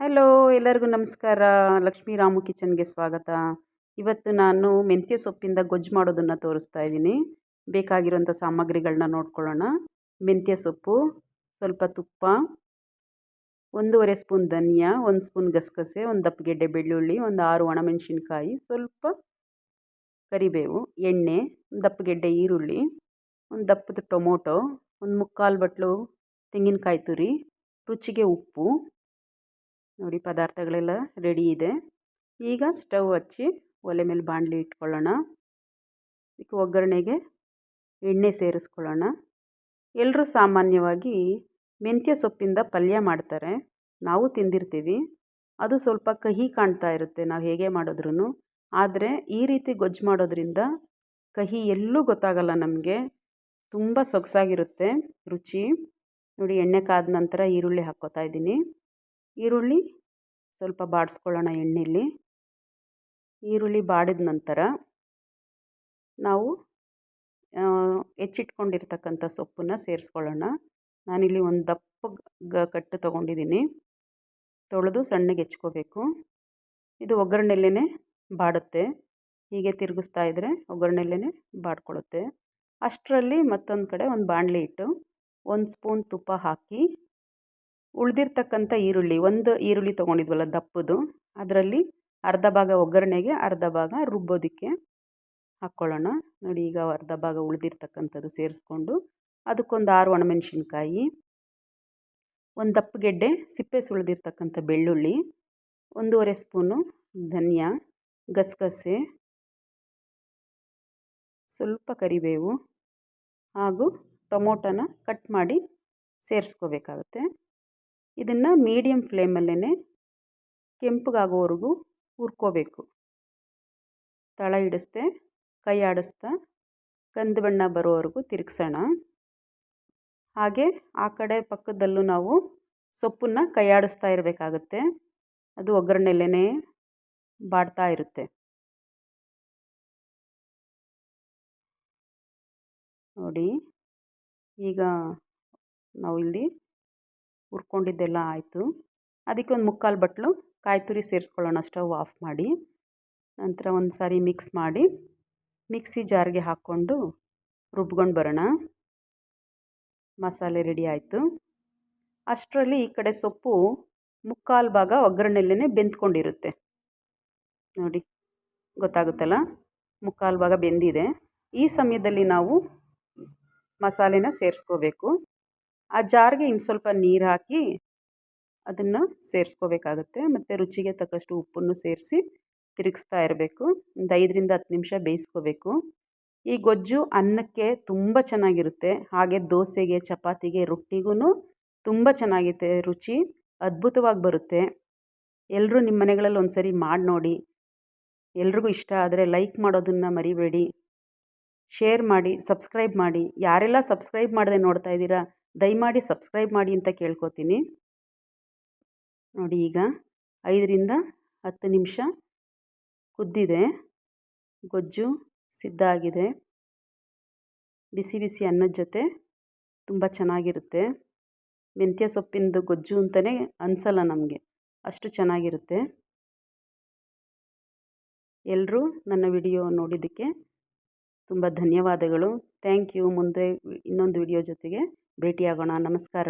Hello, ಎಲ್ಲರಿಗೂ ನಮಸ್ಕಾರ. ಲಕ್ಷ್ಮೀ ರಾಮು ಕಿಚನ್ಗೆ ಸ್ವಾಗತ. ಇವತ್ತು ನಾನು ಮೆಂತ್ಯ ಸೊಪ್ಪಿಂದ ಗೊಜ್ಜು ಮಾಡೋದನ್ನು ತೋರಿಸ್ತಾ ಇದ್ದೀನಿ. ಬೇಕಾಗಿರುವಂಥ ಸಾಮಗ್ರಿಗಳನ್ನ ನೋಡ್ಕೊಳ್ಳೋಣ. ಮೆಂತ್ಯ ಸೊಪ್ಪು, ಸ್ವಲ್ಪ ತುಪ್ಪ, ಒಂದೂವರೆ ಸ್ಪೂನ್ ಧನಿಯಾ, ಒಂದು ಸ್ಪೂನ್ ಗಸಗಸೆ, ಒಂದು ದಪ್ಪಗೆಡ್ಡೆ ಬೆಳ್ಳುಳ್ಳಿ, ಒಂದು ಆರು ಒಣಮೆಣಸಿನ್ಕಾಯಿ, ಸ್ವಲ್ಪ ಕರಿಬೇವು, ಎಣ್ಣೆ ದಪ್ಪಗೆಡ್ಡೆ ಈರುಳ್ಳಿ, ಒಂದು ದಪ್ಪದ ಟೊಮೊಟೊ, ಒಂದು ಮುಕ್ಕಾಲು ಬಟ್ಲು ತೆಂಗಿನಕಾಯಿ ತುರಿ, ರುಚಿಗೆ ಉಪ್ಪು ನೋಡಿ ಪದಾರ್ಥಗಳೆಲ್ಲ ರೆಡಿ ಇದೆ. ಈಗ ಸ್ಟವ್ ಹಚ್ಚಿ ಒಲೆ ಮೇಲೆ ಬಾಣಲಿ ಇಟ್ಕೊಳ್ಳೋಣ. ಇದಕ್ಕೆ ಒಗ್ಗರಣೆಗೆ ಎಣ್ಣೆ ಸೇರಿಸ್ಕೊಳ್ಳೋಣ. ಎಲ್ಲರೂ ಸಾಮಾನ್ಯವಾಗಿ ಮೆಂತ್ಯ ಸೊಪ್ಪಿಂದ ಪಲ್ಯ ಮಾಡ್ತಾರೆ. ನಾವು ತಿಂದಿರ್ತೀವಿ. ಅದು ಸ್ವಲ್ಪ ಕಹಿ ಕಾಣ್ತಾ ಇರುತ್ತೆ ನಾವು ಹೇಗೆ ಮಾಡಿದ್ರೂ ಆದರೆ ಈ ರೀತಿ ಗೊಜ್ಜು ಮಾಡೋದ್ರಿಂದ ಕಹಿ ಎಲ್ಲೂ ಗೊತ್ತಾಗಲ್ಲ ನಮಗೆ. ತುಂಬ ಸೊಗಸಾಗಿರುತ್ತೆ ರುಚಿ. ನೋಡಿ ಎಣ್ಣೆ ಕಾದ ನಂತರ ಈರುಳ್ಳಿ ಹಾಕ್ಕೋತಾ ಇದ್ದೀನಿ. ಈರುಳ್ಳಿ ಸ್ವಲ್ಪ ಬಾಡಿಸ್ಕೊಳ್ಳೋಣ ಎಣ್ಣೆಯಲ್ಲಿ ಈರುಳ್ಳಿ ಬಾಡಿದ ನಂತರ ನಾವು ಹೆಚ್ಚಿಟ್ಕೊಂಡಿರ್ತಕ್ಕಂಥ ಸೊಪ್ಪನ್ನು ಸೇರಿಸ್ಕೊಳ್ಳೋಣ. ನಾನಿಲ್ಲಿ ಒಂದು ದಪ್ಪ ಕಟ್ಟು ತೊಗೊಂಡಿದ್ದೀನಿ ತೊಳೆದು ಸಣ್ಣಗೆ ಹೆಚ್ಕೋಬೇಕು. ಇದು ಒಗ್ಗರಣೆಲ್ಲೇ ಬಾಡುತ್ತೆ. ಹೀಗೆ ತಿರುಗಿಸ್ತಾ ಇದ್ದರೆ ಒಗ್ಗರಣೆಲ್ಲೇ ಬಾಡ್ಕೊಳ್ಳುತ್ತೆ. ಅಷ್ಟರಲ್ಲಿ ಮತ್ತೊಂದು ಕಡೆ ಒಂದು ಬಾಣಲಿ ಇಟ್ಟು ಒಂದು ಸ್ಪೂನ್ ತುಪ್ಪ ಹಾಕಿ ಉಳಿದಿರ್ತಕ್ಕಂಥ ಈರುಳ್ಳಿ, ಒಂದು ಈರುಳ್ಳಿ ತೊಗೊಂಡಿದ್ವಲ್ಲ ದಪ್ಪದು, ಅದರಲ್ಲಿ ಅರ್ಧ ಭಾಗ ಒಗ್ಗರಣೆಗೆ, ಅರ್ಧ ಭಾಗ ರುಬ್ಬೋದಕ್ಕೆ ಹಾಕ್ಕೊಳ್ಳೋಣ. ನೋಡಿ, ಈಗ ಅರ್ಧ ಭಾಗ ಉಳಿದಿರ್ತಕ್ಕಂಥದ್ದು ಸೇರಿಸ್ಕೊಂಡು, ಅದಕ್ಕೊಂದು ಆರು ಒಣಮೆಣಸಿನ್ಕಾಯಿ, ಒಂದು ದಪ್ಪಗೆಡ್ಡೆ ಸಿಪ್ಪೆ ಸುಳಿದಿರ್ತಕ್ಕಂಥ ಬೆಳ್ಳುಳ್ಳಿ, ಒಂದೂವರೆ ಸ್ಪೂನು ಧನಿಯಾ, ಗಸಗಸೆ, ಸ್ವಲ್ಪ ಕರಿಬೇವು ಹಾಗೂ ಟೊಮೊಟೊನ ಕಟ್ ಮಾಡಿ ಸೇರಿಸ್ಕೋಬೇಕಾಗತ್ತೆ. ಇದನ್ನು ಮೀಡಿಯಮ್ ಫ್ಲೇಮಲ್ಲೇ ಕೆಂಪಗಾಗೋವರೆಗೂ ಹುರ್ಕೋಬೇಕು. ತಳ ಹಿಡಿಸ್ದೆ, ಕೈ ಆಡಿಸ್ತಾ ಕಂದು ಬಣ್ಣ ಬರೋವರೆಗೂ ತಿರುಗಿಸೋಣ. ಹಾಗೆ ಆ ಕಡೆ ಪಕ್ಕದಲ್ಲೂ ನಾವು ಸೊಪ್ಪನ್ನು ಕೈ ಆಡಿಸ್ತಾ ಇರಬೇಕಾಗತ್ತೆ. ಅದು ಒಗ್ಗರಣೆಲ್ಲೇ ಬಾಡ್ತಾ ಇರುತ್ತೆ. ನೋಡಿ, ಈಗ ನಾವು ಇಲ್ಲಿ ಹುರ್ಕೊಂಡಿದ್ದೆಲ್ಲ ಆಯಿತು. ಅದಕ್ಕೆ ಒಂದು ಮುಕ್ಕಾಲು ಬಟ್ಲು ಕಾಯಿ ತುರಿ ಸೇರಿಸ್ಕೊಳ್ಳೋಣ, ಸ್ಟವ್ ಆಫ್ ಮಾಡಿ. ನಂತರ ಒಂದು ಸಾರಿ ಮಿಕ್ಸ್ ಮಾಡಿ, ಮಿಕ್ಸಿ ಜಾರ್ಗೆ ಹಾಕ್ಕೊಂಡು ರುಬ್ಕೊಂಡು ಬರೋಣ. ಮಸಾಲೆ ರೆಡಿ ಆಯಿತು. ಅಷ್ಟರಲ್ಲಿ ಈ ಕಡೆ ಸೊಪ್ಪು ಮುಕ್ಕಾಲು ಭಾಗ ಒಗ್ಗರಣೆಲ್ಲೇ ಬೆಂದ್ಕೊಂಡಿರುತ್ತೆ. ನೋಡಿ, ಗೊತ್ತಾಗುತ್ತಲ್ಲ? ಮುಕ್ಕಾಲು ಭಾಗ ಬೆಂದಿದೆ. ಈ ಸಮಯದಲ್ಲಿ ನಾವು ಮಸಾಲೆನ ಸೇರಿಸ್ಕೋಬೇಕು. ಆ ಜಾರ್ಗೆ ಇನ್ನು ಸ್ವಲ್ಪ ನೀರು ಹಾಕಿ ಅದನ್ನು ಸೇರಿಸ್ಕೋಬೇಕಾಗತ್ತೆ. ಮತ್ತು ರುಚಿಗೆ ತಕ್ಕಷ್ಟು ಉಪ್ಪನ್ನು ಸೇರಿಸಿ ತಿರುಗಿಸ್ತಾ ಇರಬೇಕು. ಒಂದು ಐದರಿಂದ ಹತ್ತು ನಿಮಿಷ ಬೇಯಿಸ್ಕೋಬೇಕು. ಈ ಗೊಜ್ಜು ಅನ್ನಕ್ಕೆ ತುಂಬ ಚೆನ್ನಾಗಿರುತ್ತೆ. ಹಾಗೆ ದೋಸೆಗೆ, ಚಪಾತಿಗೆ ರೊಟ್ಟಿಗೂ ತುಂಬ ಚೆನ್ನಾಗಿದೆ ರುಚಿ ಅದ್ಭುತವಾಗಿ ಬರುತ್ತೆ. ಎಲ್ಲರೂ ನಿಮ್ಮ ಮನೆಗಳಲ್ಲಿ ಒಂದು ಸರಿ ಮಾಡಿ ನೋಡಿ. ಎಲ್ರಿಗೂ ಇಷ್ಟ ಆದರೆ ಲೈಕ್ ಮಾಡೋದನ್ನು ಮರಿಬೇಡಿ. ಶೇರ್ ಮಾಡಿ, ಸಬ್ಸ್ಕ್ರೈಬ್ ಮಾಡಿ. ಯಾರೆಲ್ಲ ಸಬ್ಸ್ಕ್ರೈಬ್ ಮಾಡದೆ ನೋಡ್ತಾ ಇದ್ದೀರಾ ದಯಮಾಡಿ ಸಬ್ಸ್ಕ್ರೈಬ್ ಮಾಡಿ ಅಂತ ಕೇಳ್ಕೊತೀನಿ. ನೋಡಿ ಈಗ ಐದರಿಂದ ಹತ್ತು ನಿಮಿಷ ಕುದ್ದಿದೆ. ಗೊಜ್ಜು ಸಿದ್ಧ ಆಗಿದೆ. ಬಿಸಿ ಬಿಸಿ ಅನ್ನದ ಜೊತೆ ತುಂಬ ಚೆನ್ನಾಗಿರುತ್ತೆ. ಮೆಂತ್ಯ ಸೊಪ್ಪಿಂದು ಗೊಜ್ಜು ಅಂತಲೇ ಅನಿಸಲ್ಲ ನಮಗೆ. ಅಷ್ಟು ಚೆನ್ನಾಗಿರುತ್ತೆ. ಎಲ್ಲರೂ ನನ್ನ ವಿಡಿಯೋ ನೋಡಿದ್ದಕ್ಕೆ ತುಂಬ ಧನ್ಯವಾದಗಳು. Thank you. ಮುಂದೆ ಇನ್ನೊಂದು ವಿಡಿಯೋ ಜೊತೆಗೆ ಭೇಟಿಯಾಗೋಣ. ನಮಸ್ಕಾರ.